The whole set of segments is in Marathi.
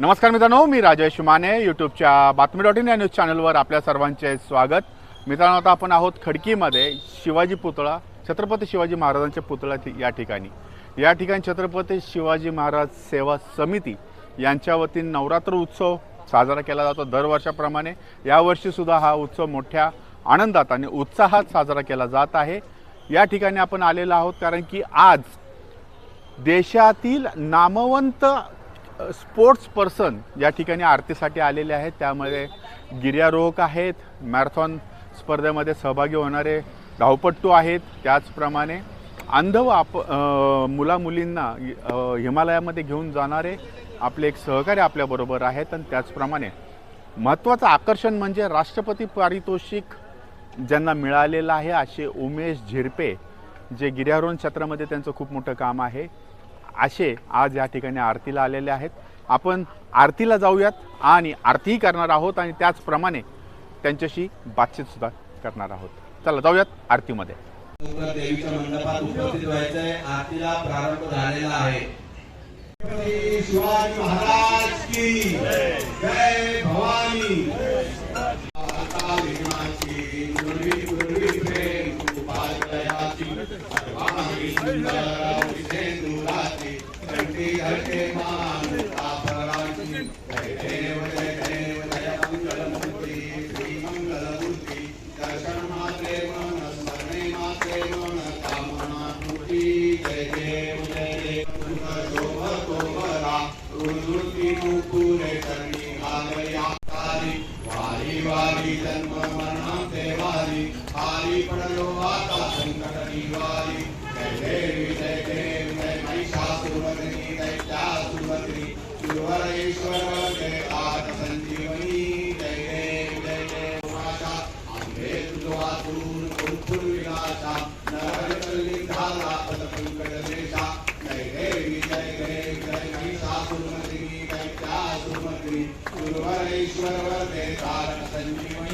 नमस्कार मित्रांनो मी राजेश माने यूट्यूबच्या बातमी डॉट इन या न्यूज चॅनलवर आपल्या सर्वांचे स्वागत. मित्रांनो आता आपण आहोत खडकीमध्ये शिवाजी पुतळा छत्रपती शिवाजी महाराजांच्या पुतळा या ठिकाणी. या ठिकाणी छत्रपती शिवाजी महाराज सेवा समिती यांच्या वतीने नवरात्र उत्सव साजरा केला जातो दरवर्षाप्रमाणे यावर्षीसुद्धा हा उत्सव मोठ्या आनंदात आणि उत्साहात साजरा केला जात आहे. या ठिकाणी आपण आलेलो आहोत कारण की आज देशातील नामवंत स्पोर्ट्स पर्सन या ठिकाणी आरतीसाठी आलेले आहेत. त्यामध्ये गिर्यारोहक आहेत मॅरेथॉन स्पर्धेमध्ये सहभागी होणारे धावपट्टू आहेत. त्याचप्रमाणे अंध व आप मुलामुलींना हिमालयामध्ये घेऊन जाणारे आपले एक सहकारी आपल्याबरोबर आहेत आणि त्याचप्रमाणे महत्त्वाचं आकर्षण म्हणजे राष्ट्रपती पारितोषिक ज्यांना मिळालेलं आहे असे उमेश झिरपे जे गिर्यारोहण क्षेत्रामध्ये त्यांचं खूप मोठं काम आहे. असे आज या ठिकाणी आरतीला आलेले आहेत. आपण आरतीला जाऊयात आणि आरतीही करणार आहोत आणि त्याचप्रमाणे त्यांच्याशी बातचीतसुद्धा करणार आहोत. चला जाऊयात आरतीमध्ये. देवीच्या मंडपात उपस्थित व्हायचंय. आरतीला प्रारंभ झालेला आहे. शिवाजी महाराज की जय भवानी. వారి పడలో వాత సంకటని వారి కైదేవి దైదేవి దై మహిషాసురమర్దిని దైత్యాసురమర్దిని గురువరేశ్వర వందే ఆట సంజీవని దైదేవి దైదేవి మాత అంబేతు వాసురు కుంకురు విలాస నరకల్లి ధారా పద పంకట దేశ దైదేవి దైదేవి దై మహిషాసురమర్దిని దైత్యాసురమర్దిని గురువరేశ్వర వందే ఆట సంజీవని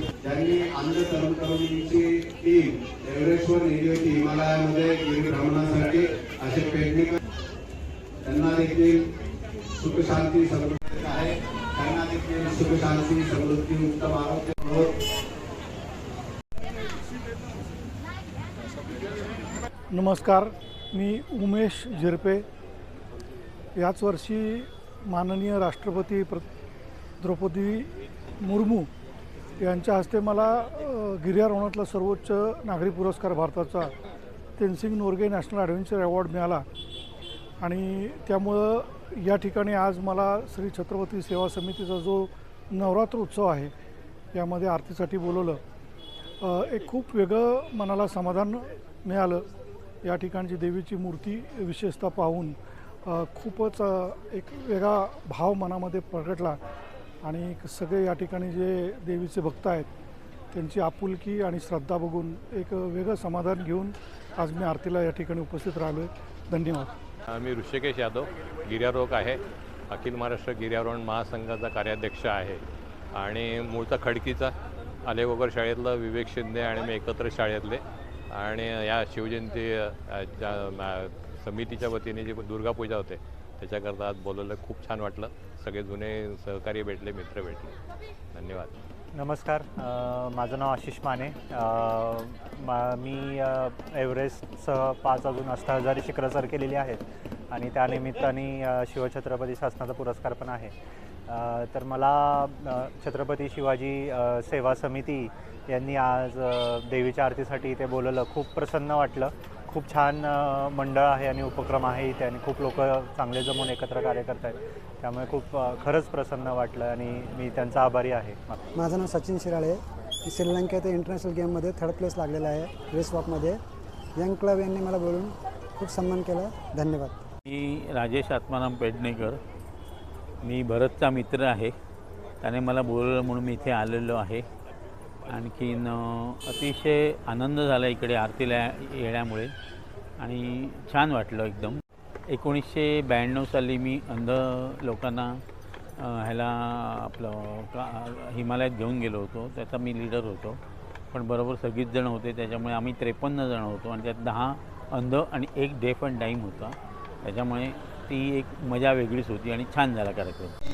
ज्यांनी अंध तरुण तरुणींची टीम एव्हरेस्टवर नेली होती हिमालयामध्ये गिरिभ्रमणासाठी असे पेडणेकर त्यांना देखील सुखशांती समृद्धी आहे. त्यांना देखील सुखशांती समृद्धी उत्तम आरोग्य नमस्कार मी उमेश झिरपे. याच वर्षी माननीय राष्ट्रपती प्र द्रौपदी मुर्मू यांच्या हस्ते मला गिर्यारोहणातला सर्वोच्च नागरी पुरस्कार भारताचा Tenzing Norgay national adventure award मिळाला. आणि त्यामुळं या ठिकाणी आज मला श्री छत्रपती सेवा समितीचा जो नवरात्र उत्सव आहे यामध्ये आरतीसाठी बोलवलं. एक खूप वेगळं मनाला समाधान मिळालं या ठिकाणची देवीची मूर्ती विशेषतः पाहून. खूपच एक वेगळा भाव मनामध्ये प्रगटला आणि सगळे या ठिकाणी जे देवीचे भक्त आहेत त्यांची आपुलकी आणि श्रद्धा बघून एक वेगळं समाधान घेऊन आज मी आरतीला या ठिकाणी उपस्थित राहिलो आहे धन्यवाद. मी ऋषिकेश यादव गिर्यारोहक आहे. अखिल महाराष्ट्र गिर्यारोहण महासंघाचा कार्याध्यक्ष आहे. आणि मूळचा खडकीचा आलेगोगर शाळेतलं विवेक शिंदे आणि मी एकत्र शाळेतले. आणि या शिवजयंती समितीच्या वतीने जी दुर्गापूजा होते त्याच्याकरता आज बोलवलं. खूप छान वाटलं. सगळे जुने सहकारी भेटले मित्र भेटले. धन्यवाद. नमस्कार. माझं नाव आशिष माने. मा- मी एव्हरेस्टसह पाच अजून अष्टहजारी शिखरं सर केलेली आहेत आणि त्यानिमित्ताने शिवछत्रपती शासनाचा पुरस्कार पण आहे. तर मला छत्रपती शिवाजी सेवा समिती यांनी आज देवीच्या आरतीसाठी इथे बोलवलं. खूप प्रसन्न वाटलं. खूप छान मंडळ आहे आणि उपक्रम आहे इथे आणि खूप लोक चांगले जमून एकत्र कार्य करत आहेत त्यामुळे खूप खरंच प्रसन्न वाटलं आणि मी त्यांचा आभारी आहे. माझं नाव सचिन शिराळे मी श्रीलंकेत इंटरनॅशनल गेममध्ये थर्ड प्लेस लागलेला आहे रेस वॉकमध्ये यंग क्लब यांनी मला बोलून खूप सन्मान केला. धन्यवाद. मी राजेश आत्माराम पेडणेकर. मी भरतचा मित्र आहे. त्याने मला बोलवलं म्हणून मी इथे आलेलो आहे. आणखीन अतिशय आनंद झाला इकडे आरतीला येण्यामुळे आणि छान वाटलं एकदम. एकोणीसशे ब्याण्णव साली मी अंध लोकांना ह्याला आपलं का हिमालयात घेऊन गेलो होतो. त्याचा मी लीडर होतो. पण बरोबर सगळीच जण होते. त्याच्यामुळे आम्ही त्रेपन्न जण होतो आणि त्यात दहा अंध आणि एक डेफ अँड टाईम होता. त्याच्यामुळे ती एक मजा वेगळीच होती आणि छान झाला कार्यक्रम.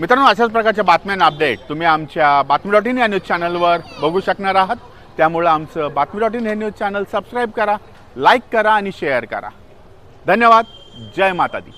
मित्रांनो अशाच प्रकारच्या बातम्यांना अपडेट तुम्ही आमच्या बातमी डॉट इन या न्यूज चॅनलवर बघू शकणार आहात. त्यामुळं आमचं बातमी डॉट इन हे न्यूज चॅनल सबस्क्राईब करा लाईक करा आणि शेअर करा. धन्यवाद. जय माता दी